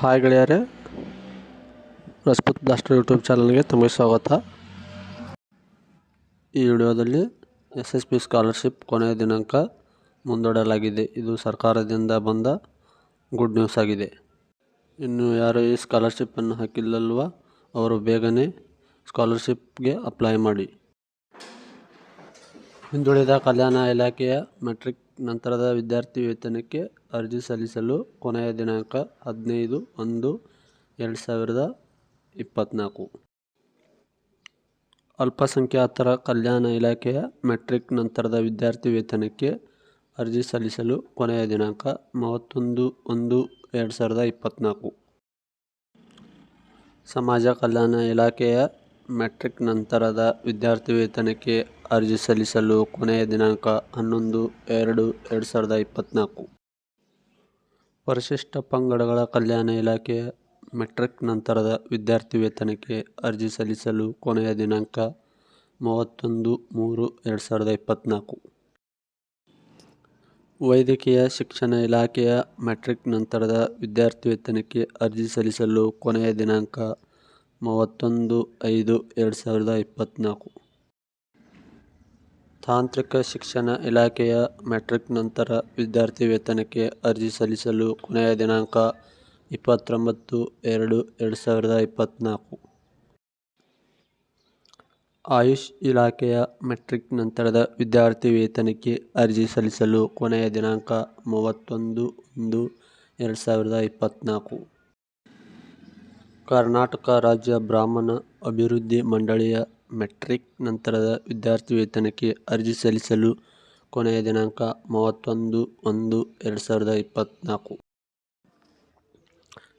Hi ಗೆಳೆಯರೆ, ರಸ್ಪುತ್ blaster YouTube ಚಾನಲ್ಗೆ ತಮಗೆ ಸ್ವಾಗತ. ಈ ವಿಡಿಯೋದಲ್ಲಿ ಎಸ್ ಎಸ್ ಪಿ ಸ್ಕಾಲರ್ಶಿಪ್ ಕೊನೆಯ ದಿನಾಂಕ ಮುಂದೂಡಲಾಗಿದೆ. ಇದು ಸರ್ಕಾರದಿಂದ ಬಂದ ಗುಡ್ ನ್ಯೂಸ್ ಆಗಿದೆ. ಇನ್ನು ಯಾರು ಈ ಸ್ಕಾಲರ್ಶಿಪ್ಪನ್ನು ಹಾಕಿಲ್ಲಲ್ವ, ಅವರು ಬೇಗನೆ ಸ್ಕಾಲರ್ಶಿಪ್ಗೆ ಅಪ್ಲೈ ಮಾಡಿ. ಹಿಂದುಳಿದ ಕಲ್ಯಾಣ ಇಲಾಖೆಯ ಮೆಟ್ರಿಕ್ ನಂತರದ ವಿದ್ಯಾರ್ಥಿ ವೇತನಕ್ಕೆ ಅರ್ಜಿ ಸಲ್ಲಿಸಲು ಕೊನೆಯ ದಿನಾಂಕ ಹದಿನೈದು ಒಂದು ಎರಡು ಸಾವಿರದ ಇಪ್ಪತ್ತ್ನಾಲ್ಕು. ಅಲ್ಪಸಂಖ್ಯಾತರ ಕಲ್ಯಾಣ ಇಲಾಖೆಯ ಮೆಟ್ರಿಕ್ ನಂತರದ ವಿದ್ಯಾರ್ಥಿ ವೇತನಕ್ಕೆ ಅರ್ಜಿ ಸಲ್ಲಿಸಲು ಕೊನೆಯ ದಿನಾಂಕ ಮೂವತ್ತೊಂದು ಒಂದು ಎರಡು ಸಾವಿರದ ಇಪ್ಪತ್ತ್ನಾಲ್ಕು. ಸಮಾಜ ಕಲ್ಯಾಣ ಇಲಾಖೆಯ ಮೆಟ್ರಿಕ್ ನಂತರದ ವಿದ್ಯಾರ್ಥಿ ವೇತನಕ್ಕೆ ಅರ್ಜಿ ಸಲ್ಲಿಸಲು ಕೊನೆಯ ದಿನಾಂಕ ಹನ್ನೊಂದು ಎರಡು ಎರಡು ಸಾವಿರದ ಇಪ್ಪತ್ತ್ನಾಲ್ಕು ಪರಿಶಿಷ್ಟ ಪಂಗಡಗಳ ಕಲ್ಯಾಣ ಇಲಾಖೆಯ ಮೆಟ್ರಿಕ್ ನಂತರದ ವಿದ್ಯಾರ್ಥಿ ವೇತನಕ್ಕೆ ಅರ್ಜಿ ಸಲ್ಲಿಸಲು ಕೊನೆಯ ದಿನಾಂಕ ಮೂವತ್ತೊಂದು ಮೂರು ಎರಡು ಸಾವಿರದ ಇಪ್ಪತ್ತ್ನಾಲ್ಕು ವೈದ್ಯಕೀಯ ಶಿಕ್ಷಣ ಇಲಾಖೆಯ ಮೆಟ್ರಿಕ್ ನಂತರದ ವಿದ್ಯಾರ್ಥಿ ವೇತನಕ್ಕೆ ಅರ್ಜಿ ಸಲ್ಲಿಸಲು ಕೊನೆಯ ದಿನಾಂಕ ಮೂವತ್ತೊಂದು, ಐದು, ಎರಡು ಸಾವಿರದ ಇಪ್ಪತ್ತ್ನಾಲ್ಕು ತಾಂತ್ರಿಕ ಶಿಕ್ಷಣ ಇಲಾಖೆಯ ಮೆಟ್ರಿಕ್ ನಂತರ ವಿದ್ಯಾರ್ಥಿ ವೇತನಕ್ಕೆ ಅರ್ಜಿ ಸಲ್ಲಿಸಲು ಕೊನೆಯ ದಿನಾಂಕ ಇಪ್ಪತ್ತೊಂಬತ್ತು, ಎರಡು ಎರಡು ಸಾವಿರದ ಇಪ್ಪತ್ತ್ನಾಲ್ಕು ಆಯುಷ್ ಇಲಾಖೆಯ ಮೆಟ್ರಿಕ್ ನಂತರದ ವಿದ್ಯಾರ್ಥಿ ವೇತನಕ್ಕೆ ಅರ್ಜಿ ಸಲ್ಲಿಸಲು ಕೊನೆಯ ದಿನಾಂಕ ಮೂವತ್ತೊಂದು, ಒಂದು, ಎರಡು ಸಾವಿರದ ಇಪ್ಪತ್ತ್ನಾಲ್ಕು ಕರ್ನಾಟಕ ರಾಜ್ಯ ಬ್ರಾಹ್ಮಣ ಅಭಿವೃದ್ಧಿ ಮಂಡಳಿಯ ಮೆಟ್ರಿಕ್ ನಂತರದ ವಿದ್ಯಾರ್ಥಿ ವೇತನಕ್ಕೆ ಅರ್ಜಿ ಸಲ್ಲಿಸಲು ಕೊನೆಯ ದಿನಾಂಕ ಮೂವತ್ತೊಂದು ಒಂದು ಎರಡು ಸಾವಿರದ ಇಪ್ಪತ್ತ್ನಾಲ್ಕು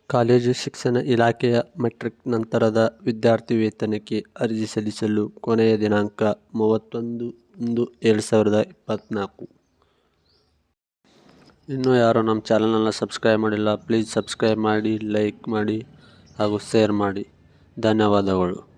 ಕಾಲೇಜು ಶಿಕ್ಷಣ ಇಲಾಖೆಯ ಮೆಟ್ರಿಕ್ ನಂತರದ ವಿದ್ಯಾರ್ಥಿ ವೇತನಕ್ಕೆ ಅರ್ಜಿ ಸಲ್ಲಿಸಲು ಕೊನೆಯ ದಿನಾಂಕ ಮೂವತ್ತೊಂದು ಒಂದು ಎರಡು ಸಾವಿರದ ಇಪ್ಪತ್ತ್ನಾಲ್ಕು ಇನ್ನೂ ಯಾರು ನಮ್ಮ ಚಾನಲನ್ನು ಸಬ್ಸ್ಕ್ರೈಬ್ ಮಾಡಿಲ್ಲ, ಪ್ಲೀಸ್ ಸಬ್ಸ್ಕ್ರೈಬ್ ಮಾಡಿ, ಲೈಕ್ ಮಾಡಿ. ಹಾಗೂ ಶೇರ್ ಮಾಡಿ. ಧನ್ಯವಾದಗಳು.